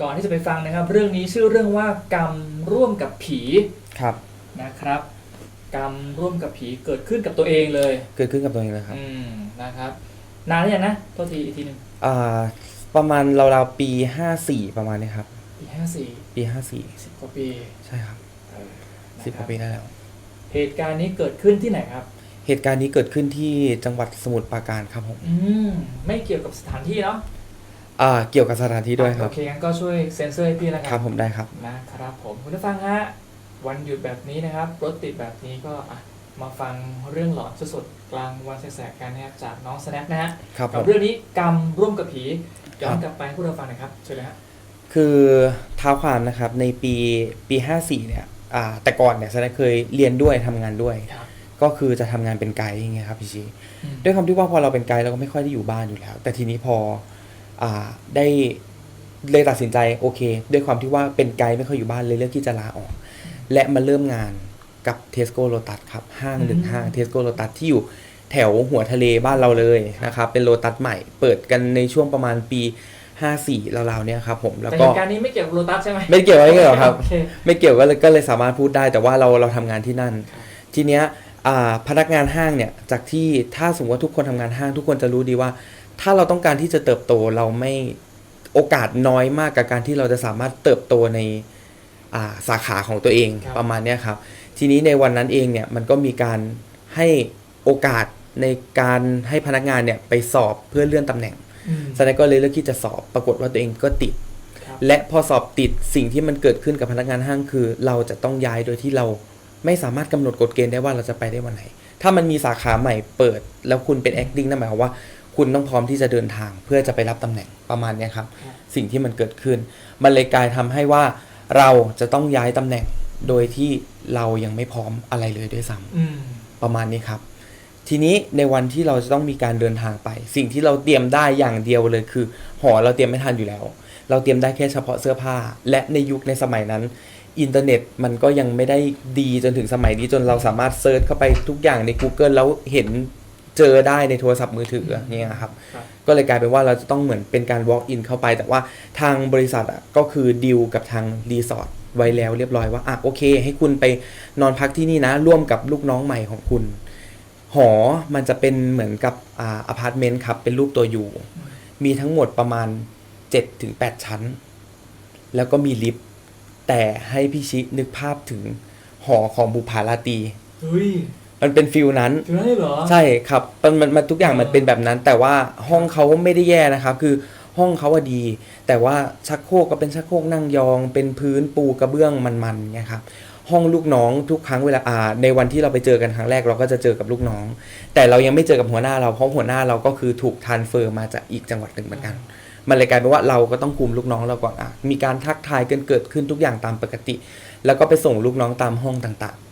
ก่อนที่จะไปฟังนะครับ เรื่องนี้ชื่อเรื่องว่ากรรมร่วมกับผีครับนะครับ กรรมร่วมกับผีเกิดขึ้นกับตัวเองเลยเกิดขึ้นกับตัวเองนะครับอืมนะครับ นานหรือยังนะโทษทีอีกทีหนึ่งอ่าประมาณราวๆปี54ประมาณนี้ครับ ปีห้าสี่ปีสิบกว่าปี54ใช่ครับเออสิบกว่าปีได้แล้ว เหตุการณ์นี้เกิดขึ้นที่ไหนครับ เหตุการณ์นี้เกิดขึ้นที่จังหวัดสมุทรปราการครับผม อืมไม่เกี่ยวกับสถานที่เนาะ อ่าเกี่ยวกับสถานที่ด้วยครับโอเคงั้นก็ช่วยเซ็นเซอร์ให้พี่แล้วกัครับผมได้ครับ นะครับผมคุณผู้ฟังฮะวันหยุดแบบนี้นะครับ รถติดแบบนี้ก็อะมาฟังเรื่องหลอนสดๆกลางวันแสกๆกันนะครับจากน้องสแน็คนะฮะครับผกับม เรื่องนี้กรรมร่วมกับผีย้อนครับกลับไปให้ผู้เราฟังหน่อยครับเชิญเลยฮะ คือเท้าความนะครับในปีปี 54 เนี่ยอ่าแต่ก่อนเนี่ยแสดงเคยเรียนด้วยทำงานด้วย ครับ ก็คือจะทำงานเป็นไกด์อย่างเงี้ยครับพี่ชีอืมด้วยความที่ว่าพอเราเป็นไกด์เราก็ไม่ค่อยได้อยู่บ้านอยู่แล้ว แต่ทีนี้พออ่า ได้เลยตัดสินใจโอเค ด้วยความที่ว่าเป็นไกด์ไม่ค่อยอยู่บ้านเลยเลือกที่จะลาออก และมาเริ่มงานกับเทสโก้โ t ตัสครับ ห้างหนึ่งห้างเทสโก้โ t ตัสที่อยู่แถวหัวทะเลบ้านเราเลยนะครับ เป็นโ t ตัสใหม่เปิดกันในช่วงประมาณปี 54ราวๆเนี่ยครับผมแล้วแต่ก็เหตุการณ์นี้ไม่เกี่ยวกับโลตัสใช่ไหมไม่เกี่ยวไม่เกี่ยวครับโอเคไม่เกี่ยวก็เลยก็เลยสามารถพูดได้ แต่ว่าเราเราทำงานที่นั่น ทีเนี้ยอ่าพนักงานห้างเนี่ยจากที่ถ้าสมมติว่าทุกคนทำงานห้างทุกคนจะรู้ดีว่า ถ้าเราต้องการที่จะเติบโตเราไม่โอกาสน้อยมากกับการที่เราจะสามารถเติบโตในอ่าสาขาของตัวเองครับประมาณเนี้ยครับ ทีนี้ในวันนั้นเองเนี่ยมันก็มีการให้โอกาสในการให้พนักงานเนี่ยไปสอบเพื่อเลื่อนตำแหน่งอืมแสดงก็เลยเลือกที่จะสอบปรากฏว่าตัวเองก็ติดครับและพอสอบติดสิ่งที่มันเกิดขึ้นกับพนักงานห้างคือ เราจะต้องย้ายโดยที่เราไม่สามารถกำหนดกฎเกณฑ์ได้ว่าเราจะไปได้วันไหน ถ้ามันมีสาขาใหม่เปิด แล้วคุณเป็น acting นั่นหมายความว่า คุณต้องพร้อมที่จะเดินทางเพื่อจะไปรับตำแหน่งประมาณเนี้ยครับครับ สิ่งที่มันเกิดขึ้น มันเลยกลายทำให้ว่าเราจะต้องย้ายตำแหน่งโดยที่เรายังไม่พร้อมอะไรเลยด้วยซ้ำอืมประมาณนี้ครับ ทีนี้ในวันที่เราจะต้องมีการเดินทางไป สิ่งที่เราเตรียมได้อย่างเดียวเลยคือหอเราเตรียมไม่ทันอยู่แล้ว เราเตรียมได้แค่เฉพาะเสื้อผ้า และในยุคในสมัยนั้น อินเทอร์เน็ตมันก็ยังไม่ได้ดีจนถึงสมัยนี้จนเราสามารถเซิร์ชเข้าไปทุกอย่างใน Google แล้วเห็น เจอได้ในโทรศัพท์มือถืออย่างเนี่ยครับ ครับ ก็เลยกลายเป็นว่าเราจะต้องเหมือนเป็นการ walk in เข้าไป แต่ว่าทางบริษัทอะก็คือดีลกับทางรีสอร์ทไว้แล้วเรียบร้อยว่าอะโอเค ให้คุณไปนอนพักที่นี่นะ ร่วมกับลูกน้องใหม่ของคุณ หอมันจะเป็นเหมือนกับอ่าอพาร์ตเมนต์ครับ เป็นรูปตัวยูมีทั้งหมดประมาณ7ถึง8ชั้น แล้วก็มีลิฟต์แต่ให้พี่ชินึกภาพถึงหอของบุพาราตรี เฮ้ย มันเป็นฟิลนั้น ถึงนั้นเลยเหรอใช่ครับมันมันมันทุกอย่างมันเป็นแบบนั้น แต่ว่าห้องเขาไม่ได้แย่นะครับ คือห้องเขาอะดี แต่ว่าชักโครกก็เป็นชักโครกนั่งยอง เป็นพื้นปูกระเบื้องมันๆเนี่ยครับห้องลูกน้องทุกครั้งเวลาอ่าในวันที่เราไปเจอกันครั้งแรกเราก็จะเจอกับลูกน้อง แต่เรายังไม่เจอกับหัวหน้าเราเพราะหัวหน้าเราก็คือถูกทานเฟอร์มาจากอีกจังหวัดหนึ่งเหมือนกัน มันเลยกลายเป็นว่าเราก็ต้องคุมลูกน้องเราก่อนอะมีการทักทายกันเกิดขึ้นทุกอย่างตามปกติ แล้วก็ไปส่งลูกน้องตามห้องต่างๆ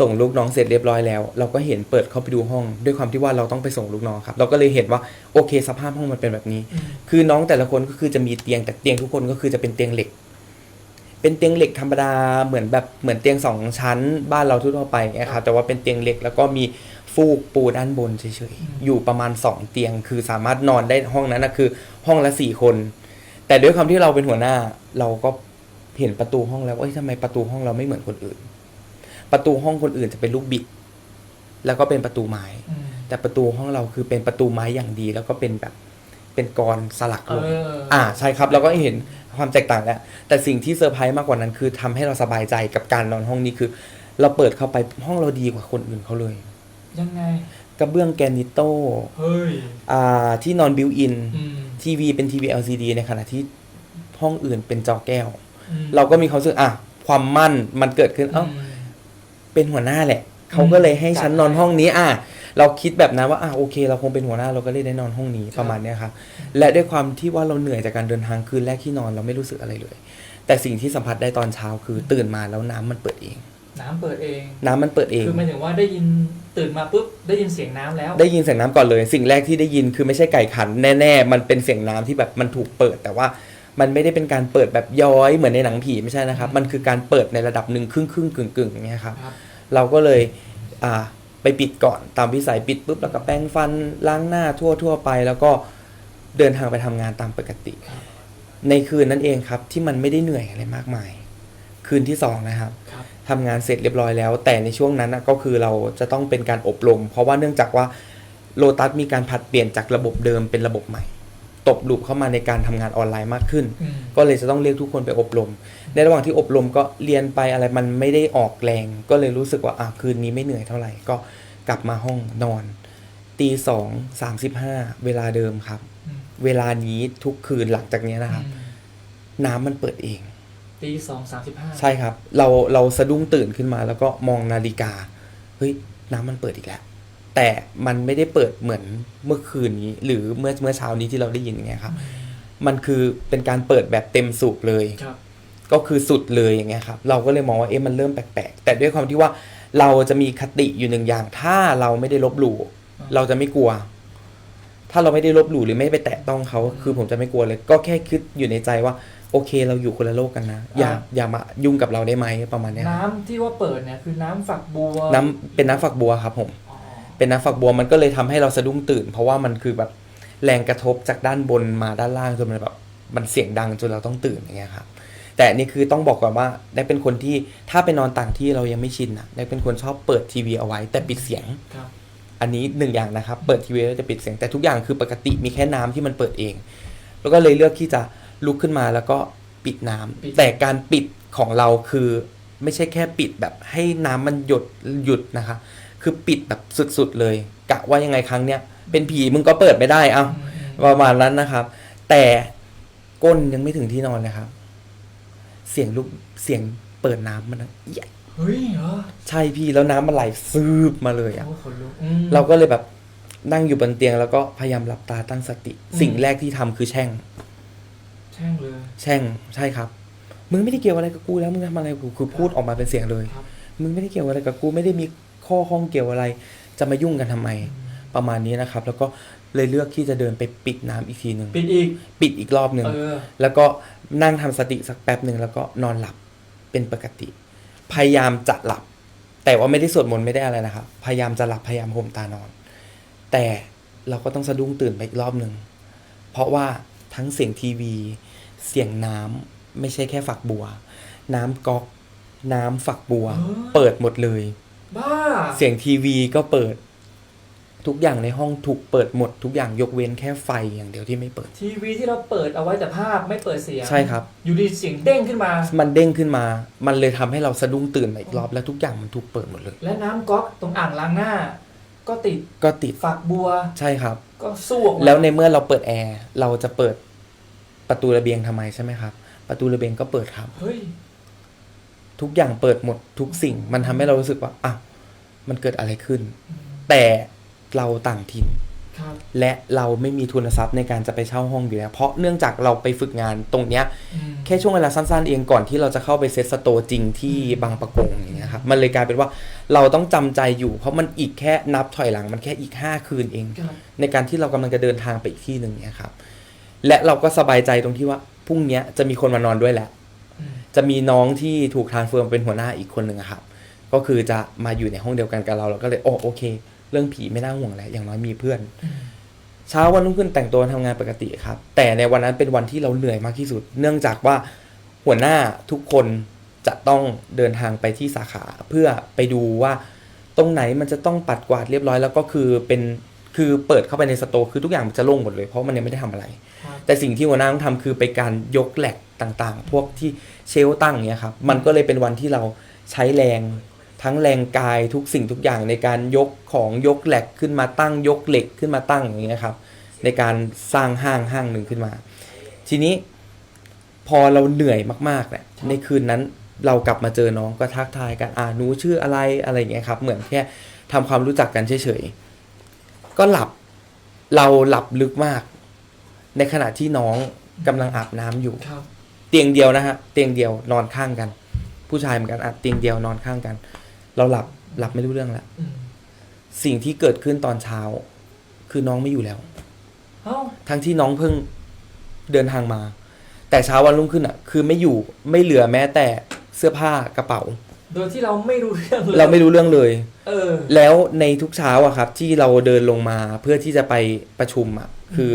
ส่งลูกน้องเสร็จเรียบร้อยแล้ว เราก็เห็นเปิดเข้าไปดูห้อง ด้วยความที่ว่าเราต้องไปส่งลูกน้องครับ เราก็เลยเห็นว่าโอเคสภาพห้องมันเป็นแบบนี้อืมคือน้องแต่ละคนก็คือจะมีเตียงแต่เตียงทุกคนก็คือจะเป็นเตียงเหล็ก เป็นเตียงเหล็กธรรมดาเหมือนแบบเหมือนเตียงสองชั้น บ้านเราทั่วๆไปนะครับแต่ว่าเป็นเตียงเหล็กแล้วก็มีฟูกปูด้านบนเฉยๆอยู่ประมาณสองเตียง คือสามารถนอนได้ห้องนั้นนะคือ ห้องละสี่คน แต่ด้วยความที่เราเป็นหัวหน้า เราก็เห็นประตูห้องแล้วว่าเอ้ยทำไมประตูห้องเราไม่เหมือนคนอื่น ประตูห้องคนอื่นจะเป็นลูกบิด แล้วก็เป็นประตูไม้อืมแต่ประตูห้องเราคือเป็นประตูไม้อย่างดี แล้วก็เป็นแบบเป็นกรสลักเอลงออ่าใช่ครับเราก็เห็นความแตกต่างแล้ว แต่สิ่งที่เซอร์ไพรส์มากกว่านั้น คือทำให้เราสบายใจกับการนอนห้องนี้คือ เราเปิดเข้าไปห้องเราดีกว่าคนอื่นเขาเลย ยังไงกระเบื้องแกรนิโตเฮ้ยอ่าที่นอนบิวอินอืมทีวีเป็นทีวี LCD ในขณะที่ห้องอื่นเป็นจอแก้วอืมเราก็มีความรู้สึกอะความมั่นมันเกิดขึ้น เอ้าม เป็นหัวหน้าแหละ เขาก็เลยให้ฉันนอนห้องนี้อะเราคิดแบบนั้นว่าอะโอเค เราคงเป็นหัวหน้าเราก็เลยได้นอนห้องนี้ประมาณเนี้ยครับและด้วยความที่ว่าเราเหนื่อยจากการเดินทางคืนแรกที่นอนเราไม่รู้สึกอะไรเลย แต่สิ่งที่สัมผัสได้ตอนเช้าคือตื่นมาแล้วน้ำมันเปิดเอง น้ำเปิดเอง น้ำมันเปิดเอง คือหมายถึงว่าได้ยินตื่นมาปุ๊บได้ยินเสียงน้ำแล้ว ได้ยินเสียงน้ำก่อนเลย สิ่งแรกที่ได้ยินคือไม่ใช่ไก่ขันแน่ ๆ มันเป็นเสียงน้ำที่แบบมันถูกเปิด แต่ว่า มันไม่ได้เป็นการเปิดแบบย้อยเหมือนในหนังผีไม่ใช่นะครับ มันคือการเปิดในระดับหนึ่งครึ่งครึ่งๆกึ่งกึ่งๆอย่างเงี้ยครับครับเราก็เลยอ่าไปปิดก่อนตามวิสัยปิดปุ๊บแล้วก็แปรงฟันล้างหน้าทั่วทั่วๆไป แล้วก็เดินทางไปทำงานตามปกติ ในในคืนนั้นเองครับที่มันไม่ได้เหนื่อยอะไรมากมาย คืนที่สองนะครับครับทำงานเสร็จเรียบร้อยแล้ว แต่ในช่วงนั้นนะก็คือเราจะต้องเป็นการอบรม เพราะว่าเนื่องจากว่าโลตัสมีการผัดเปลี่ยนจากระบบเดิมเป็นระบบใหม่ ตบลูปเข้ามาในการทำงานออนไลน์มากขึ้นอืมก็เลยจะต้องเรียกทุกคนไปอบรม ในระหว่างที่อบรมก็เรียนไปอะไรมันไม่ได้ออกแรง ก็เลยรู้สึกว่าอะคืนนี้ไม่เหนื่อยเท่าไหร่ก็กลับมาห้องนอนตีสองสามสิบห้าเวลาเดิมครับอืมเวลานี้ทุกคืนหลังจากนี้นะครับอืมน้ำมันเปิดเองตีสองสามสิบห้าใช่ครับ เราเราสะดุ้งตื่นขึ้นมาแล้วก็มองนาฬิกาเฮ้ยน้ำมันเปิดอีกแล้ว แต่มันไม่ได้เปิดเหมือนเมื่อคืนนี้ หรือเมื่อเมื่อเช้านี้ที่เราได้ยินอย่างเงี้ยครับมันคือเป็นการเปิดแบบเต็มสูบเลยครับก็คือสุดเลยอย่างเงี้ยครับ เราก็เลยมองว่าเอ๊ะมันเริ่มแปลกๆแต่ด้วยความที่ว่าเราจะมีคติอยู่หนึ่งอย่าง ถ้าเราไม่ได้ลบหลู่เราจะไม่กลัว ถ้าเราไม่ได้ลบหลู่หรือไม่ไปแตะต้องเขาคือผมจะไม่กลัวเลย ก็แค่คิดอยู่ในใจว่าโอเคเราอยู่คนละโลกกันนะ อย่าอย่ามายุ่งกับเราได้ไหมประมาณเนี้ยครับน้ำที่ว่าเปิดเนี่ยคือน้ำฝักบัว น้ำเป็นน้ำฝักบัวครับผมอ๋อ เป็นน้ำฝักบัวมันก็เลยทำให้เราสะดุ้งตื่น เพราะว่ามันคือแบบแรงกระทบจากด้านบนมาด้านล่างจนมันแบบมันเสียงดังจนเราต้องตื่นอย่างเงี้ยครับแต่อันนี่คือต้องบอกก่อนว่าได้เป็นคนที่ถ้าไปนอนต่างที่เรายังไม่ชินอะได้เป็นคนชอบเปิดทีวีเอาไว้ แต่ปิดเสียงครับอันนี้หนึ่งอย่างนะครับ เปิดทีวีแล้วจะปิดเสียงแต่ทุกอย่างคือปกติมีแค่น้ำที่มันเปิดเอง แล้วก็เลยเลือกที่จะลุกขึ้นมาแล้วก็ปิดน้ำปิดแต่การปิดของเราคือไม่ใช่แค่ปิดแบบให้น้ำมันหยดหยุดนะคะ คือปิดแบบสุดๆเลยกะว่ายังไงครั้งเนี้ยเป็นผีมึงก็เปิดไม่ได้เอ้าอืมอืมประมาณนั้นนะครับ แต่ก้นยังไม่ถึงที่นอนเลยครับ เสียงลูกเสียงเปิดน้ำมันดังเอี๊ยะเฮ้ยเหรอใช่พี่แล้วน้ำมันไหลซืบมาเลยอะโอ้ขนลุกอืมเราก็เลยแบบนั่งอยู่บนเตียงแล้วก็พยายามหลับตาตั้งสติอืมสิ่งแรกที่ทำคือแช่ง แช่งเลย แช่งใช่ครับ มึงไม่ได้เกี่ยวอะไรกับกูแล้วมึงทำอะไรกับกูคือพูดออกมาเป็นเสียงเลยครับมึงไม่ได้เกี่ยวอะไรกับกูไม่ได้มี ข้อข้องเกี่ยวอะไร จะมายุ่งกันทำไมประมาณนี้นะครับ แล้วก็เลยเลือกที่จะเดินไปปิดน้ำอีกทีหนึ่งปิดอีกปิดอีกรอบหนึ่งเออแล้วก็นั่งทำสติสักแป๊บหนึ่งแล้วก็นอนหลับเป็นปกติ พยายามจะหลับ แต่ว่าไม่ได้สวดมนต์ไม่ได้อะไรนะครับ พยายามจะหลับพยายามห่มตานอน แต่เราก็ต้องสะดุ้งตื่นไปอีกรอบหนึ่งเพราะว่าทั้งเสียงทีวี เสียงน้ำไม่ใช่แค่ฝักบัว น้ำก๊อกน้ำฝักบัวเออเปิดหมดเลย บ้า เสียงทีวีก็เปิด ทุกอย่างในห้องถูกเปิดหมดทุกอย่างยกเว้นแค่ไฟอย่างเดียวที่ไม่เปิด ทีวีที่เราเปิดเอาไว้แต่ภาพไม่เปิดเสียงใช่ครับ อยู่ดีเสียงเด้งขึ้นมา มันเด้งขึ้นมา มันเลยทำให้เราสะดุ้งตื่นมาอีกรอบ แล้วทุกอย่างมันถูกเปิดหมดเลย และน้ำก๊อกตรงอ่างล้างหน้า ก็ติดก็ติดฝักบัวใช่ครับ ก็สู้ออกมาแล้วในเมื่อเราเปิดแอร์เราจะเปิดประตูระเบียงทำไมใช่ไหมครับ ประตูระเบียงก็เปิดครับ เฮ้ย ทุกอย่างเปิดหมดทุกสิ่ง มันทำให้เรารู้สึกว่าอ้าวมันเกิดอะไรขึ้น แต่เราต่างถิ่นครับและเราไม่มีทุนทรัพย์ในการจะไปเช่าห้องอยู่แล้ว เพราะเนื่องจากเราไปฝึกงานตรงเนี้ยอืมแค่ช่วงเวลาสั้นๆเองก่อนที่เราจะเข้าไปเซตสโตร์จริงที่บางประกงอย่างเงี้ยครับมันเลยกลายเป็นว่าเราต้องจำใจอยู่ เพราะมันอีกแค่นับถอยหลังมันแค่อีก 5 คืนเองครับในการที่เรากำลังจะเดินทางไปอีกที่หนึ่งเนี่ยครับและเราก็สบายใจตรงที่ว่าพรุ่งเนี้ยจะมีคนมานอนด้วยแหละอืม จะมีน้องที่ถูกทรานสเฟิร์มเป็นหัวหน้าอีกคนหนึ่งอะครับก็คือจะมาอยู่ในห้องเดียวกันกับเราเราก็เลยโอ้โอเค เรื่องผีไม่น่าห่วงแล้วอย่างน้อยมีเพื่อนอืมเช้าวันรุ่งขึ้นแต่งตัวทำงานปกติครับ แต่ในวันนั้นเป็นวันที่เราเหนื่อยมากที่สุด เนื่องจากว่าหัวหน้าทุกคนจะต้องเดินทางไปที่สาขาเพื่อไปดูว่าตรงไหนมันจะต้องปัดกวาดเรียบร้อยแล้วก็คือเป็นคือเปิดเข้าไปในสโตร์คือทุกอย่างมันจะโล่งหมดเลยเพราะมันยังไม่ได้ทำอะไรครับแต่สิ่งที่หัวหน้าต้องทำคือไปการยกแหลกต่างๆ พวกที่ เชลฟ์ตั้งเนี้ยครับมันก็เลยเป็นวันที่เราใช้แรงทั้งแรงกายทุกสิ่งทุกอย่างในการยกของยกแหลกขึ้นมาตั้งยกเหล็กขึ้นมาตั้งอย่างเงี้ยครับในการสร้างห้างห้างหนึ่งขึ้นมา ทีนี้พอเราเหนื่อยมากๆเนี่ยในคืนนั้นเรากลับมาเจอน้องก็ทักทายกันอ่านูชื่ออะไรอะไรอย่างเงี้ยครับ เหมือนแค่ทำความรู้จักกันเฉยๆก็หลับเราหลับลึกมาก ในขณะที่น้องกำลังอาบน้ำอยู่ครับ ตียงเดียวนะฮะเตียงเดียวนอนข้างกัน ผู้ชายเหมือนกันอะเตียงเดียวนอนข้างกัน เราหลับหลับไม่รู้เรื่องแล้วอืมสิ่งที่เกิดขึ้นตอนเช้า คือน้องไม่อยู่แล้วเอ้าทั้งที่น้องเพิ่งเดินทางมา แต่เช้าวันรุ่งขึ้นอะ คือไม่อยู่ไม่เหลือแม้แต่เสื้อผ้ากระเป๋า โดยที่เราไม่รู้เรื่องเลยเราไม่รู้เรื่องเลย เออ แล้วในทุกเช้าอะครับ ที่เราเดินลงมาเพื่อที่จะไปประชุมอะคือ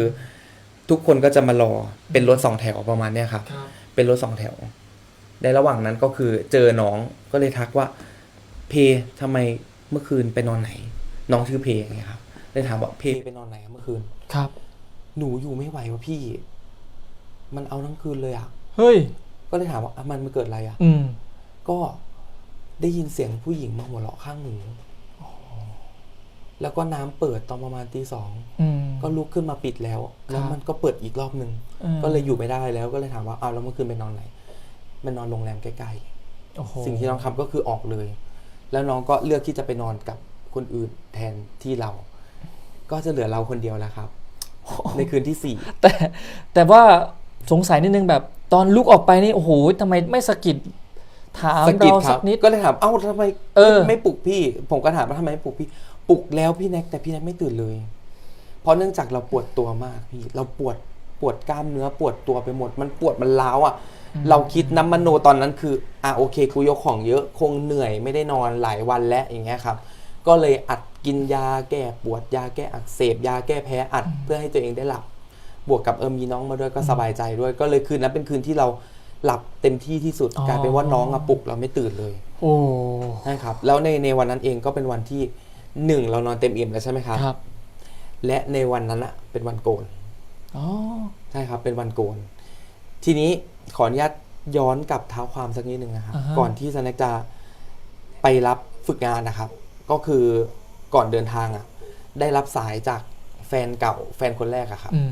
ทุกคนก็จะมารอเป็นรถสองแถวประมาณเนี้ยครับครับ เป็นรถสองแถว ในระหว่างนั้นก็คือเจอน้องก็เลยทักว่า เพทำไมเมื่อคืนไปนอนไหน น้องชื่อเพไงครับเลยถามว่าเพไปนอนไหนอะเมื่อคืนครับ หนูอยู่ไม่ไหววะพี่ มันเอาทั้งคืนเลยอะเฮ้ย ก็เลยถามว่าอะมันมันเกิดอะไรอะอืม ก็ได้ยินเสียงผู้หญิงมาหัวเราะข้างหู แล้วก็น้ำเปิดตอนประมาณตีสองอืมก็ลุกขึ้นมาปิดแล้ว แล้วมันก็เปิดอีกรอบหนึ่งอืมก็เลยอยู่ไม่ได้แล้วก็เลยถามว่าอ้าวแล้วเมื่อคืนไปนอนไหนมันนอนโรงแรมใกล้โอ้โหๆสิ่งที่น้องทำก็คือออกเลย แล้วน้องก็เลือกที่จะไปนอนกับคนอื่นแทนที่เรา ก็จะเหลือเราคนเดียวแล้วครับ ในคืนที่สี่แต่แต่ว่าสงสัยนิดนึงแบบตอนลุกออกไปนี่โอ้โหทำไมไม่สะกิดถามสะกิดเราคสัรักบนิดก็เลยถามเอ้าทำไมเออไม่ปลุกพี่ ผมก็ถามว่าทำไมไม่ปลุกพี่ ปลุกแล้วพี่แน็กแต่พี่แน็กไม่ตื่นเลย เพราะเนื่องจากเราปวดตัวมากพี่ เราปวดปวดกล้ามเนื้อปวดตัวไปหมด มันปวดมันล้าวอะ เราคิดน้ำมโนตอนนั้นคือ อะโอเคกูยกของเยอะคงเหนื่อยไม่ได้นอนหลายวันแล้วอย่างเงี้ยครับ ก็เลยอัดกินยาแก้ปวดยาแก้อักเสบ ยาแก้แพ้อัดเพื่อให้ตัวเองได้หลับ บวกกับเออมีน้องมาด้วยก็สบายใจด้วย ก็เลยคืนนั้นเป็นคืนที่เราหลับเต็มที่ที่สุดอ๋อ กลายเป็นว่าน้องอะปลุกเราไม่ตื่นเลยโอ้ใช่ครับ แล้วในในวันนั้นเองก็เป็นวันที่ หนึ่งเรานอนเต็มอิ่มแล้วใช่ไหมครับ ครับ และในวันนั้นอะเป็นวันโกนอ๋อ ใช่ครับเป็นวันโกน ทีนี้ขออนุญาตย้อนกลับเท้าความสักนิดหนึ่งนะครับาฮะ ก่อนที่สแน็กจะไปรับฝึกงานนะครับ ก็คือก่อนเดินทางอะได้รับสายจากแฟนเก่าแฟนคนแรกอะครับ อืม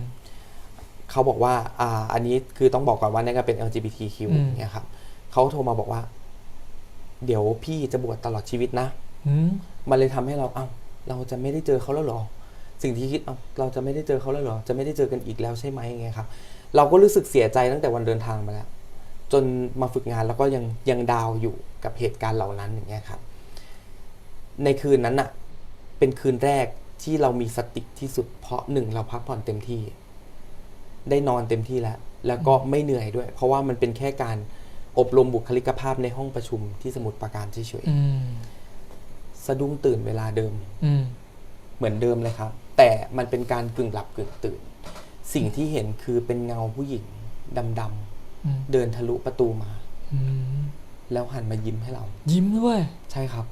เขาบอกว่า อ่า อันนี้คือต้องบอกก่อนว่าเนี่ยก็เป็น LGBTQ อืม เนี่ยครับ เขาโทรมาบอกว่า เดี๋ยวพี่จะบวชตลอดชีวิตนะอื มมันเลยทำให้เราเอ้าเราจะไม่ได้เจอเขาแล้วเหรอ สิ่งที่คิดเอ้าเราจะไม่ได้เจอเขาแล้วเหรอ จะไม่ได้เจอกันอีกแล้วใช่ไหมอย่างเงี้ยครับ เราก็รู้สึกเสียใจตั้งแต่วันเดินทางมาแล้ว จนมาฝึกงานแล้วก็ยังยังดาวอยู่กับเหตุการณ์เหล่านั้นอย่างเงี้ยครับ ในคืนนั้นอะเป็นคืนแรกที่เรามีสติที่สุดเพราะหนึ่งเราพักผ่อนเต็มที่ ได้นอนเต็มที่แล้ว แล้วก็ไม่เหนื่อยด้วย เพราะว่ามันเป็นแค่การอบรมบุคลิกภาพในห้องประชุมที่สมุทรปราการเฉยอืมๆ สะดุ้งตื่นเวลาเดิม อืม เหมือนเดิมเลยครับ แต่มันเป็นการกึ่งหลับกึ่งตื่น สิ่งที่เห็นคือเป็นเงาผู้หญิงดำอืมๆเดินทะลุประตูมา อืมแล้วหันมายิ้มให้เรา ยิ้มด้วยใช่ครับ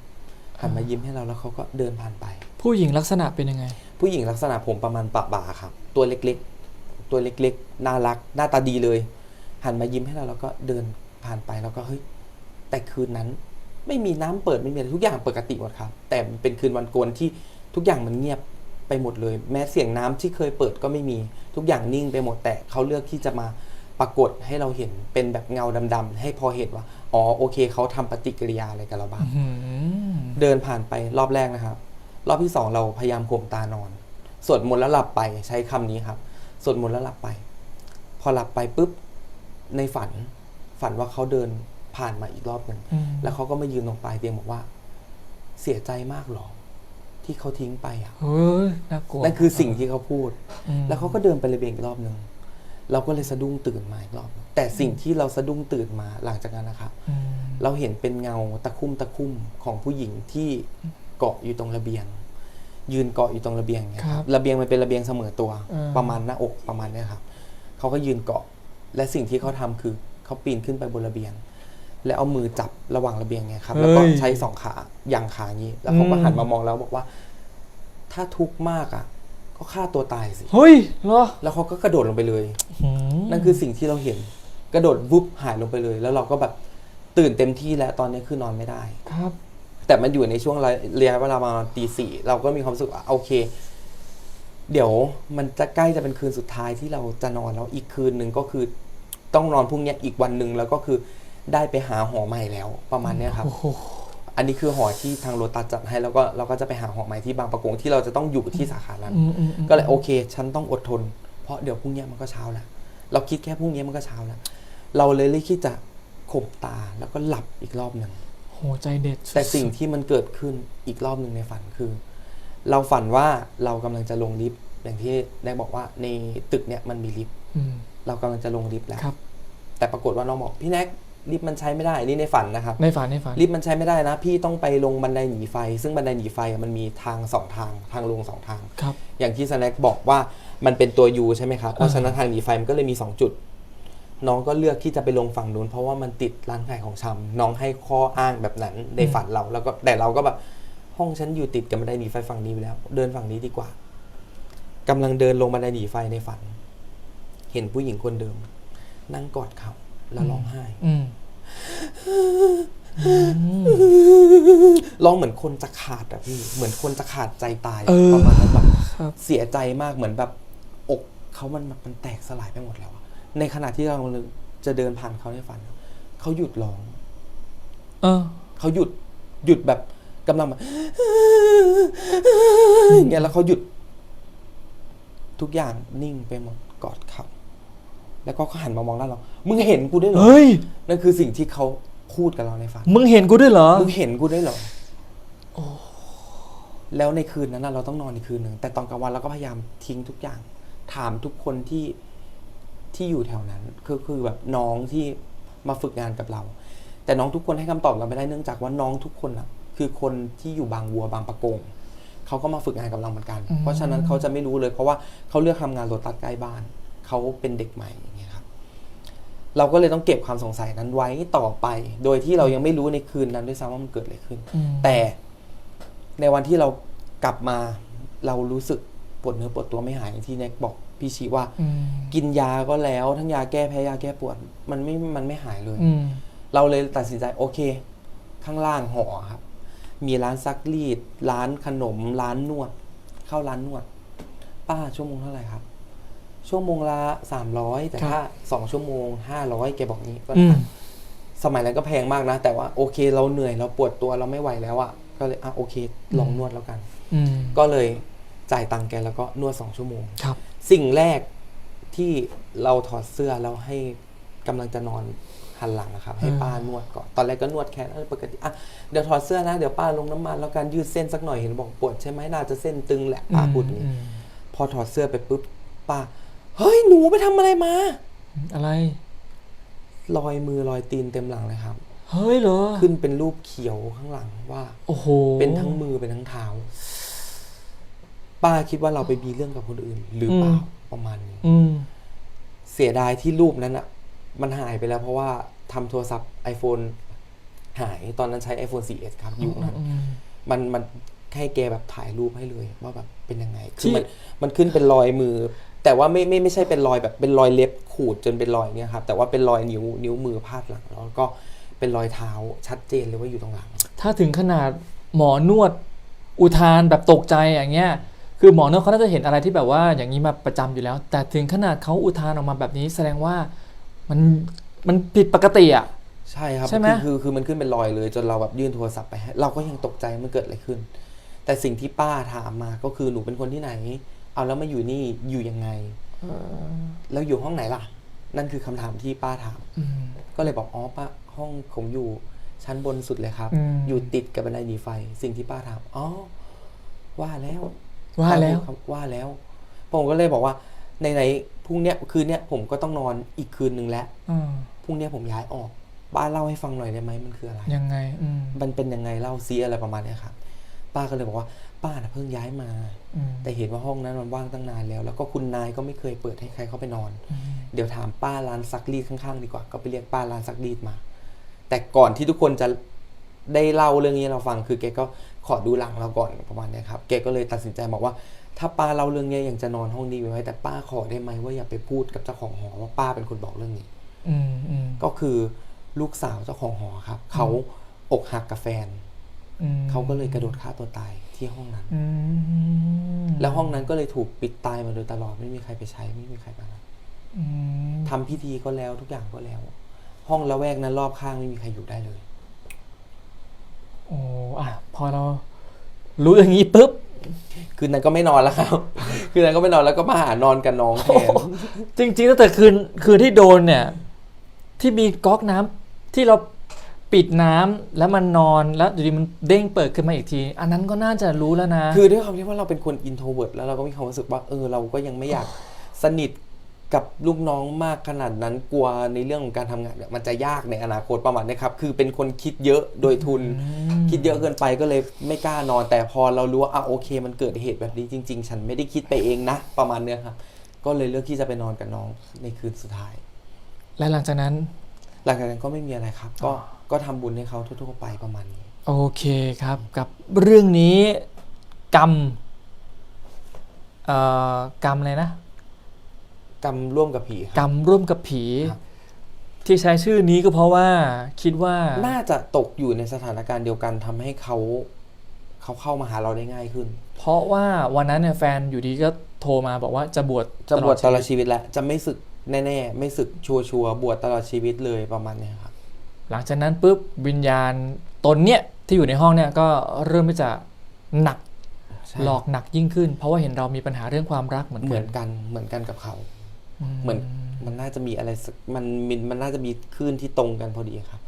หันมายิ้มให้เราแล้วเขาก็เดินผ่านไป ผู้หญิงลักษณะเป็นยังไง ผู้หญิงลักษณะผมประมาณปะบ่าครับ ตัวเล็กๆ ตัวเล็กๆ น่ารัก หน้าตาดีเลย หันมายิ้มให้เราแล้วก็เดินผ่านไปแล้วก็เฮ้ยแต่คืนนั้น ไม่มีน้ำเปิดไม่มีอะไรทุกอย่างปกติหมดครับ แต่มันเป็นคืนวันโกนที่ทุกอย่างมันเงียบไปหมดเลย แม้เสียงน้ำที่เคยเปิดก็ไม่มี ทุกอย่างนิ่งไปหมดแต่เขาเลือกที่จะมาปรากฏให้เราเห็นเป็นแบบเงาดำๆให้พอเห็นว่าอ๋อโอเคเขาทำปฏิกิริยาอะไรกับเราบ้างอืมเดินผ่านไปรอบแรกนะครับ รอบที่สองเราพยายามข่มตานอนสวดมนต์แล้วหลับไปใช้คำนี้ครับสวดมนต์แล้วหลับไป พอหลับไปปุ๊บในฝันฝันว่าเขาเดิน ผ่านมาอีกรอบหนึ่งอืมแล้วเขาก็มายืนตรงปลายเตียงบอกว่า เสียใจมากหรอ ที่เขาทิ้งไปอะเฮ้ยน่ากลัวนั่นคือสิ่งที่เขาพูดอืมแล้วเขาก็เดินไประเบียงอีกรอบหนึ่งเราก็เลยสะดุ้งตื่นมาอีกรอบหนึ่งแต่สิ่งที่เราสะดุ้งตื่นมาหลังจากนั้นนะครับอืมเราเห็นเป็นเงาตะคุ่มตะคุ่มของผู้หญิงที่เกาะอยู่ตรงระเบียง ยืนเกาะอยู่ตรงระเบียงเนี่ยครับระเบียงมันเป็นระเบียงเสมอตัวอืมประมาณหน้าอกประมาณเนี้ยครับเขาก็ยืนเกาะ และสิ่งที่เขาทำคือเขาปีนขึ้นไปบนระเบียง แล้วเอามือจับระหว่างระเบียงไงครับ แล้วก็ใช้สองขาอย่างขาอย่างนี้ แล้วเขาก็หันมามองแล้วบอกว่า ถ้าทุกข์มากอะ ก็ฆ่าตัวตายสิเฮ้ยเหรอแล้วเขาก็กระโดดลงไปเลยอืมนั่นคือสิ่งที่เราเห็น กระโดดวุบหายลงไปเลย แล้วเราก็แบบตื่นเต็มที่แล้วตอนนี้คือนอนไม่ได้ครับ แต่มันอยู่ในช่วงระยะเวลาประมาณตีสี่เราก็มีความรู้สึกว่าโอเค เดี๋ยวมันจะใกล้จะเป็นคืนสุดท้ายที่เราจะนอนแล้วอีกคืนหนึ่งก็คือ ต้องนอนพรุ่งนี้อีกวันหนึ่งแล้วก็คือ ได้ไปหาหอใหม่แล้วประมาณเนี้ยครับโอ้โหอันนี้คือหอที่ทางโรตัสจัดให้แล้วก็เราก็จะไปหาหอใหม่ที่บางประกงที่เราจะต้องอยู่ที่สาขานั้นอืมอืมอืมก็เลยโอเค ฉันต้องอดทน เพราะเดี๋ยวพรุ่งนี้มันก็เช้าแล้วเราคิดแค่พรุ่งนี้มันก็เช้าแล้วเราเลยเลยคิดจะข่มตาแล้วก็หลับอีกรอบหนึ่งโหใจเด็ดสุดๆแต่สิ่งที่มันเกิดขึ้นอีกรอบหนึ่งในฝันคือ เราฝันว่าเรากำลังจะลงลิฟต์อย่างที่ได้บอกว่าในตึกเนี่ยมันมีลิฟต์อืมเรากำลังจะลงลิฟต์แล้วครับแต่ปรากฏว่าน้องบอกพี่แน็ก ลิฟต์มันใช้ไม่ได้นี่ในฝันนะครับ ในฝันในฝันลิฟต์มันใช้ไม่ได้นะ พี่ต้องไปลงบันไดหนีไฟ ซึ่งบันไดหนีไฟอะมันมีทางสองทางทางลงสองทางครับอย่างที่สแน็คบอกว่ามันเป็นตัว U ใช่ไหมครับเพราะฉะนั้นทางหนีไฟมันก็เลยมี2จุด น้องก็เลือกที่จะไปลงฝั่งนู้นเพราะว่ามันติดร้านขายของชำน้องให้ข้ออ้างแบบนั้นในฝันเราแล้วก็แต่เราก็แบบห้องฉันอยู่ติดกับบันไดหนีไฟฝั่งนี้ไปแล้ว เดินฝั่งนี้ดีกว่ากำลังเดินลงบันไดหนีไฟในฝัน เห็นผู้หญิงคนเดิม นั่งกอดเขา แล้วร้องไห้อืมร้องเหมือนคนจะขาดอะพี่ เหมือนคนจะขาดใจตายเออประมาณนั้นแบบครับเสียใจมากเหมือนแบบ อกเขามันแบบมันแตกสลายไปหมดแล้วอะในขณะที่เราจะเดินผ่านเขาในฝันเขาหยุดร้องเออเขาหยุดหยุดแบบกำลังแบบอย่างเงี้ยแล้วเขาหยุด ทุกอย่างนิ่งไปหมดกอดเขา แล้วก็เขาหันมามองหน้าเรา มึงเห็นกูด้วยเหรอ เฮ้ย นั่นคือสิ่งที่เขาพูดกับเราในฝัน มึงเห็นกูด้วยเหรอ มึงเห็นกูได้วยเหรอ แล้วในคืนนั้นน่ะเราต้องนอนอีกคืนหนึ่ง แต่ตอนกลางวันเราก็พยายามทิ้งทุกอย่าง ถามทุกคนที่ที่อยู่แถวนั้น คือคือแบบน้องที่มาฝึกงานกับเรา แต่น้องทุกคนให้คำตอบเราไม่ได้เนื่องจากว่าน้องทุกคนอะ คือคนที่อยู่บางวัวบางปะกงเขาก็มาฝึกงานกับเราเหมือนกันอืมเพราะฉะนั้นเขาจะไม่รู้เลย เพราะว่าเขาเลือกทำงานโรตัสใกล้บ้าน เขาเป็นเด็กใหม่อย่าง เงี้ยครับเราก็เลยต้องเก็บความสงสัยนั้นไว้ต่อไป โดยที่เรายังไม่รู้ในคืนนั้นด้วยซ้ำว่ามันเกิดอะไรขึ้นอืมแต่ในวันที่เรากลับมาเรารู้สึกปวดเนื้อปวดตัวไม่หายอย่างที่แน็กบอกพี่ชีว่าอืมกินยาก็แล้ว ทั้งยาแก้แพ้ยาแก้ปวด มันไม่มันไม่หายเลยอืมเราเลยตัดสินใจโอเค ข้างล่างหอครับ มีร้านซักรีด ร้านขนม ร้านนวด เข้าร้านนวด ป้าชั่วโมงเท่าไหร่ครับ ชั่วโมงละสามร้อยแต่ครับถ้าสองชั่วโมงห้าร้อยแกบอกนี้ก็อืมสมัยนั้นก็แพงมากนะ แต่ว่าโอเคเราเหนื่อยเราปวดตัวเราไม่ไหวแล้วอะ่ะ ก็เลยอะโอเค ลองนวดแล้วกันอืมก็เลยจ่ายตังค์แกแล้วก็นวดสองชั่วโมงครับ สิ่งแรกที่เราถอดเสื้อแล้วให้กำลังจะนอนหันหลังนะครับ ให้อืมป้านวดก่อนตอนแรกก็นวดแค่นั้นปกติอะเดี๋ยวถอดเสื้อนะเดี๋ยวป้าลงน้ำมันแล้วการยืดเส้นสักหน่อยเห็นบอกปวดใช่ไหมน่าจะเส้นตึงแหละป้าพูดอย่างนี้อืมพอถอดเสื้อไปปุ๊บป้า เฮ้ยหนูไปทำอะไรมา อะไร รอยมือรอยตีนเต็มหลังเลยครับ เฮ้ยเหรอขึ้นเป็นรูปเขียวข้างหลังว่า โอ้โหเป็นทั้งมือเป็นทั้งเท้า ป้าคิดว่าเราไปมีเรื่องกับคนอื่น หรือเปล่าประมาณนี้อืมเสียดายที่รูปนั้นอะมันหายไปแล้วเพราะว่าทำโทรศัพท์ iPhone หายตอนนั้นใช้ iPhone 4S ครับยุคนั้นอืมมันมันให้แกแบบถ่ายรูปให้เลย ว่าแบบเป็นยังไงที่คือมันมันขึ้นเป็นรอยมือ แต่ว่าไม่ไม่ไม่ใช่เป็นรอยแบบเป็นรอยเล็บขูดจนเป็นรอยเนี่ยครับแต่ว่าเป็นรอยนิ้วนิ้วมือพาดหลังแล้วก็เป็นรอยเท้าชัดเจนเลยว่าอยู่ตรงหลัง ถ้าถึงขนาดหมอนวดอุทานแบบตกใจอย่างเงี้ยคือหมอนวดเขาน่าจะเห็นอะไรที่แบบว่าอย่างนี้มาประจำอยู่แล้ว แต่ถึงขนาดเขาอุทานออกมาแบบนี้แสดงว่ามันมันผิดปกติอะใช่ครับใช่ไหมคือคือคือมันขึ้นเป็นรอยเลย จนเราแบบยื่นโทรศัพท์ไปให้เราก็ยังตกใจมันเกิดอะไรขึ้น แต่สิ่งที่ป้าถามมาก็คือหนูเป็นคนที่ไหน เอาแล้วมาอยู่นี่อยู่ยังไงแล้วอยู่ห้องไหนล่ะ นั่นคือคำถามที่ป้าถามอืมก็เลยบอกอ๋อป้าห้องผมอยู่ชั้นบนสุดเลยครับอืมอยู่ติดกับบันไดหนีไฟ สิ่งที่ป้าถามอ๋อว่าแล้ว ว่าแล้วครับว่าแล้ว ผมก็เลยบอกว่าในไหนๆพรุ่งเนี้ยคืนเนี้ยผมก็ต้องนอนอีกคืนหนึ่งแล้วอืมพรุ่งเนี้ยผมย้ายออกป้าเล่าให้ฟังหน่อยได้ไหมมันคืออะไร ยังไงอืมมันเป็นยังไงเล่าซีอะไรประมาณเนี้ยครับป้าก็เลยบอกว่า ป้าน่ะเพิ่งย้ายมาอืมแต่เห็นว่าห้องนั้นมันว่างตั้งนานแล้ว แล้วก็คุณนายก็ไม่เคยเปิดให้ใครเข้าไปนอนอืมเดี๋ยวถามป้าร้านซักรีดข้างๆดีกว่า ก็ไปเรียกป้าร้านซักรีดมา แต่ก่อนที่ทุกคนจะได้เล่าเรื่องนี้ให้เราฟัง คือแกก็ขอดูหลังเราก่อนประมาณเนี้ยครับ แกก็เลยตัดสินใจบอกว่า ถ้าป้าเล่าเรื่องเนี้ยยังจะนอนห้องนี้ไว้ แต่ป้าขอได้ไหมว่าอย่าไปพูดกับเจ้าของหอว่าป้าเป็นคนบอกเรื่องนี้อืมอืมก็คือลูกสาวเจ้าของหอครับ เขาอกหักกับแฟนอืม เขาก็เลยกระโดดฆ่าตัวตายที่ห้องนั้นอืมแล้วห้องนั้นก็เลยถูกปิดตายมาโดยตลอดไม่มีใครไปใช้ไม่มีใครมาอืมทำพิธีก็แล้วทุกอย่างก็แล้ว ห้องละแวกนั้นรอบข้างไม่มีใครอยู่ได้เลยโอ้อะพอเรา รู้อย่างนี้ปุ๊บคืนนั้นก็ไม่นอนแล้วครับ คืนนั้นก็ไม่นอนแล้วก็มาหานอนกับน้องแทนจริงๆตั้งแต่คืนคืนที่โดนเนี่ย ที่มีก๊อกน้ำที่เรา ปิดน้ำแล้วมันนอนแล้วอยู่ดีมันเด้งเปิดขึ้นมาอีกที อันนั้นก็น่าจะรู้แล้วนะ คือด้วยความที่ว่าเราเป็นคนอินโทรเวิร์ดแล้วเราก็มีความรู้สึกว่าเออเราก็ยังไม่อยากสนิทกับลูกน้องมากขนาดนั้นกลัวในเรื่องของการทำงานเนี่ยมันจะยากในอนาคตประมาณนี้ครับ คือเป็นคนคิดเยอะโดยทุน คิดเยอะเกินไปก็เลยไม่กล้านอน แต่พอเรารู้ว่าอะโอเค มันเกิดเหตุแบบนี้จริง ๆ ฉันไม่ได้คิดไปเองนะ ประมาณเนี้ยครับ ก็เลยเลือกที่จะไปนอนกับน้องในคืนสุดท้าย และหลังจากนั้น หลังจากนั้นก็ไม่มีอะไรครับ ก็ ก็ทำบุญให้เขาทั่วๆไปประมาณนี้ โอเคครับกับเรื่องนี้กรรมเอ่อกรรมอะไรนะ กรรมร่วมกับผีคกรรับ รมร่วมกับผี ครับ ที่ใช้ชื่อนี้ก็เพราะว่าคิดว่าน่าจะตกอยู่ในสถานการณ์เดียวกันทำให้เขาเขาเข้ามาหาเราได้ง่ายขึ้น เพราะว่าวันนั้นเนี่ยแฟนอยู่ดีก็โทรมาบอกว่าจะบวชจะบวชตลอดชีวิตชีวิตแล้วจะไม่ศึกแน่ๆ ไม่ศึกชัวร์ๆบวชตลอดชีวิตเลยประมาณเนี้ยครับ หลังจากนั้นปุ๊บวิญญาณตนเนี่ยที่อยู่ในห้องเนี่ยก็เริ่มที่จะหนักใช่หลอกหนักยิ่งขึ้น เพราะว่าเห็นเรามีปัญหาเรื่องความรักเหมือนเหกัมือนกันเหมือนกันกับเขาอืมเหมือนมันน่าจะมีอะไรสักมันมันมันน่าจะมีคลื่นที่ตรงกันพอดีครับ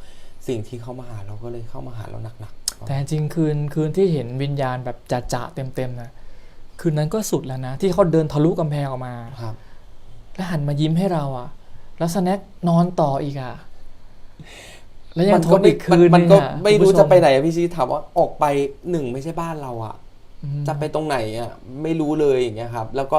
สิ่งที่เข้ามาหาเราก็เลยเข้ามาหาเราหนักๆแต่จริงๆคืนคืนที่เห็นวิญญาณแบบจะๆเต็มๆนะคืนนั้นก็สุดแล้วนะ ที่เขาเดินทะลุกำแพงออกมาครับ แล้วหันมายิ้มให้เราอะแล้วสแน็คนอนต่ออีกอะ แล้วยังมันทก็นไม่อีกคืนมันก็หงอไม่คุณรู้ผู้ชจะไปไหนอะพี่ชีถามว่าออกไปหนึ่งไม่ใช่บ้านเราอะอืมจะไปตรงไหนอะไม่รู้เลยอย่างเงี้ยครับ แล้วก็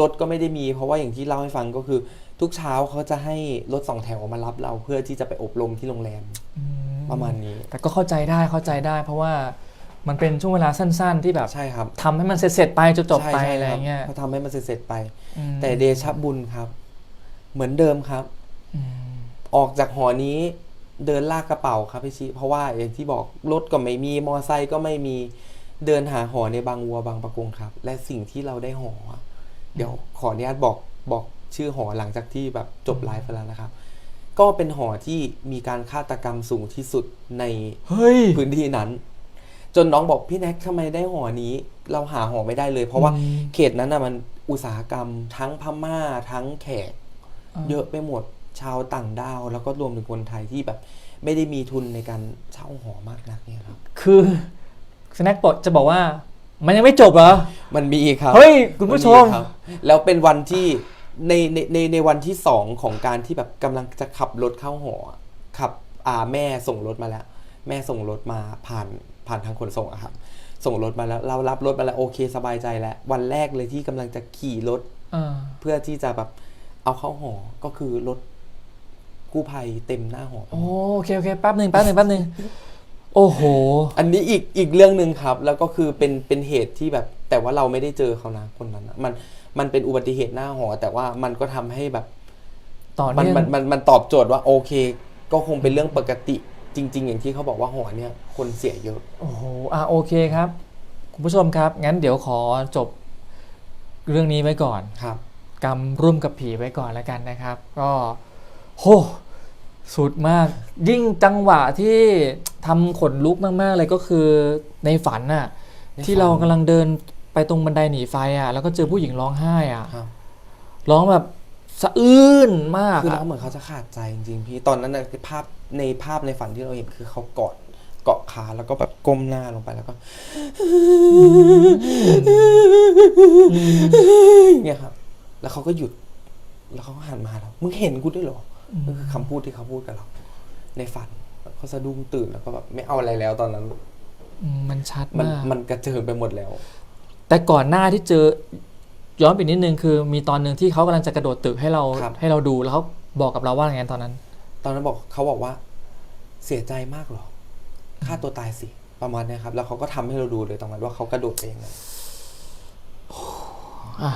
รถก็ไม่ได้มี เพราะว่าอย่างที่เล่าให้ฟังก็คือ ทุกเช้าเขาจะให้รถสองแถวมารับเราเพื่อที่จะไปอบรมที่โรงแรมอืมประมาณนี้ แต่ก็เข้าใจได้เข้าใจได้ เพราะว่ามันเป็นช่วงเวลาสั้น ๆ ที่แบบใช่ครับทำให้มันเสร็จๆไปจบๆไปใช่ใช่อะไรคบเงี้ยเขาทำให้มันเสร็จๆไปอืมแต่เดชะบุญครับ เหมือนเดิมครับอืมออกจากหอนี้ เดินลากกระเป๋าครับพี่ชิเพราะว่าอย่างที่บอกรถก็ไม่มีมอไซค์ก็ไม่มีเดินหาหอในบางวัวบางประกงครับ และสิ่งที่เราได้หออะเดี๋ยวขออนุญาตบอกบอกชื่อหอหลังจากที่แบบจบไลฟ์ไปแล้วนะครับ ก็เป็นหอที่มีการฆาตกรรมสูงที่สุดในเฮ้ยพื้นที่นั้น จนน้องบอกพี่แน็กทำไมได้หอนี้ เราหาหอไม่ได้เลย เพราะว่าอืมเขตนั้นนะมันอุตสาหกรรมทั้งพม่าทั้งแขก เยอะไปหมด ชาวต่างด้าว แล้วก็รวมถึงคนไทยที่แบบ ไม่ได้มีทุนในการเช่าหอมากนักเนี่ยครับ คือสแน็คบอกจะบอกว่า มันยังไม่จบเหรอ มันมีครับเฮ้ยคุณผู้ชมนครับแล้วเป็นวันที่ในในในในวันที่สองของการที่แบบกำลังจะขับรถเข้าหอขับอ่าแม่ส่งรถมาแล้ว แม่ส่งรถมาผ่านผ่านทางขนส่งอะครับ ส่งรถมาแล้วเรารับรถมาแล้วโอเคสบายใจแล้ว วันแรกเลยที่กำลังจะขี่รถ อ่า เพื่อที่จะแบบเอาเข้าหอ ก็คือรถ กู้ภัยเต็มหน้าหอ โอ้โอเคโอเคแป๊บหนึ่งแป๊บหนึ่งแป๊บหนึ่งโอ้โห อันนี้อีกอีกเรื่องหนึ่งครับ แล้วก็คือเป็นเป็นเหตุที่แบบ แต่ว่าเราไม่ได้เจอเขานะคนนั้นนะมันมันเป็นอุบัติเหตุหน้าหอ แต่ว่ามันก็ทำให้แบบ ต่อมันเนื่องมันมันมันตอบโจทย์ว่าโอเค ก็คงเป็นเรื่องปกติจริง ๆ อย่างที่เขาบอกว่าหอเนี่ย คนเสียเยอะ โอ้โหอะโอเคครับ คุณผู้ชมครับ งั้นเดี๋ยวขอจบเรื่องนี้ไว้ก่อน ครับ กรรมร่วมกับผีไว้ก่อนแล้วกันนะครับ ก็ โหสุดมาก ยิ่งจังหวะที่ทำขนลุกมากๆเลยก็คือในฝันน่ะในฝันที่เรากำลังเดินไปตรงบันไดหนีไฟอะ แล้วก็เจอผู้หญิงร้องไห้อะครับ ร้องแบบสะอื้นมากคืออะเราเหมือนเขาจะขาดใจจริงๆพี่ ตอนนั้นนะภาพในภาพในฝันที่เราเห็นคือเขากอดเกาะขาแล้วก็แบบก้มหน้าลงไปแล้วก็อย่างเงี้ยครับ แล้วเขาก็หยุด แล้วเขาก็หันมาเรามึงเห็นกูด้วยเหรอ นั่นคือคำพูดที่เขาพูดกับเรา ในฝันเขาสะดุ้งตื่นแล้วก็แบบไม่เอาอะไรแล้วตอนนั้นอืมมันชัดมันมากมันกระเจิงไปหมดแล้ว แต่ก่อนหน้าที่เจอย้อนไปนิดนึงคือ มีตอนหนึ่งที่เขากำลังจะกระโดดตึกให้เราครับ ให้เราดูแล้วเขาบอกกับเราว่าไงตอนนั้น ตอนนั้นบอกเขาบอกว่าเสียใจมากเหรอฆ่าตัวตายสิประมาณเนี้ยครับ แล้วเขาก็ทำให้เราดูเลยตรงนั้นว่าเขากระโดดไปยังไงอะ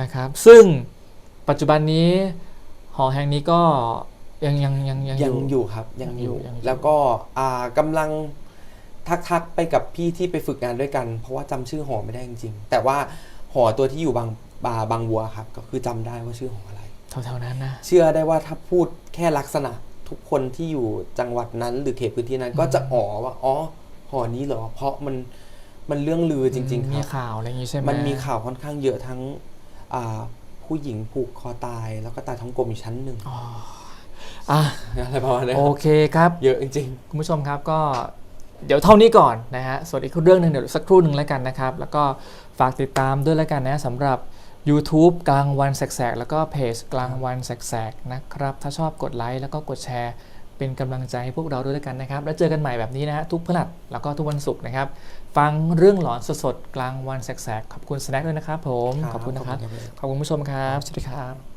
นะครับ ซึ่งปัจจุบันนี้ หอแห่งนี้ก็ยังยังยังยังยังอยู่อยู่ครับยังยังออยู่ยู่ยังอยู่ แล้วก็อ่ากำลังทักๆไปกับพี่ที่ไปฝึกงานด้วยกัน เพราะว่าจำชื่อหอไม่ได้จริงๆ แต่ว่าหอตัวที่อยู่บางบาบางวัวครับ ก็คือจำได้ว่าชื่อหออะไรแถวๆนั้นนะเชื่อได้ว่าถ้าพูดแค่ลักษณะทุกคนที่อยู่จังหวัดนั้น หรือเขตพื้นที่นั้น ก็จะอ๋อว่าอ๋อหอนี้เหรอ เพราะมันมันเรื่องลือจริง ๆคมีรับข่าวอะไรอย่างงี้ใช่ไหมมันมีข่าวค่อนข้างเยอะทั้งอ่า ผู้หญิงผูกคอตายแล้วก็ตายท้องกลมอีกชั้นหนึ่งอ๋ออะอะไรประมาณนี้โอเคครับ เยอะจริงคุณผู้ชมครับก็เดี๋ยวเท่านี้ก่อนนะฮะ ส่วนอีกเรื่องหนึ่งเดี๋ยวสักครู่หนึ่งแล้วกันนะครับ แล้วก็ฝากติดตามด้วยแล้วกันนะสำหรับ YouTube กลางวันแสกๆ แล้วก็เพจกลางวันแสกๆ นะครับ ถ้าชอบกดไลค์แล้วก็กดแชร์ เป็นกำลังใจให้พวกเราด้วยแล้วกันนะครับ แล้วเจอกันใหม่แบบนี้นะฮะทุกพฤหัสแล้วก็ทุกวันศุกร์นะครับ ฟังเรื่องหลอนสดๆกลางวันแสกๆ ขอบคุณสแน็คด้วยนะครับผม ขอบคุณนะครับ ขอบคุณผู้ชมครับ สวัสดีครับ